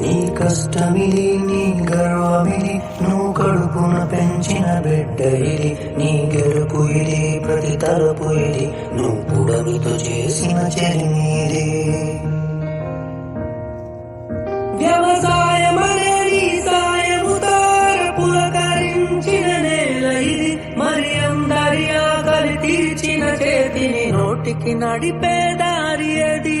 నీ కష్టమిది నీ గర్వమిది నువ్వు కడుపున పెంచిన బిడ్డ ఇది నీ గెలుపు ఇది ప్రతి తలపు ఇది నువ్వు పుడమితో చేసిన చెరిమీది వ్యవసాయం నీ సాయము తార పులకరించిన నేల ఇది మరి అందరి ఆకలి తీర్చిన చేతిని నోటికి నడిపే దారి అది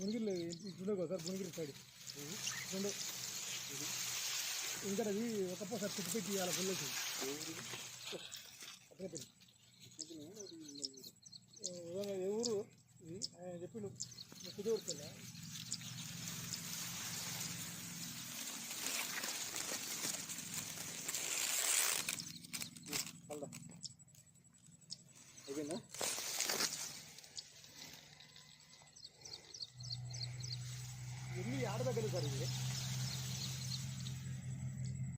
గుణగిరిలో ఇట్లుండే కదా సార్ గుణగిరి సైడ్ రెండు. ఇంకా అది ఒక పూస తిప్పి పెట్టి అలా పుల్లేసి ఏ ఊరు? ఆయన చెప్పిండు కుదూరు పిల్ల అయిపోయిందా? ಇಲ್ಲಿ ಯಾರ್ದ ಗಲೀಜಾಗಿದೆ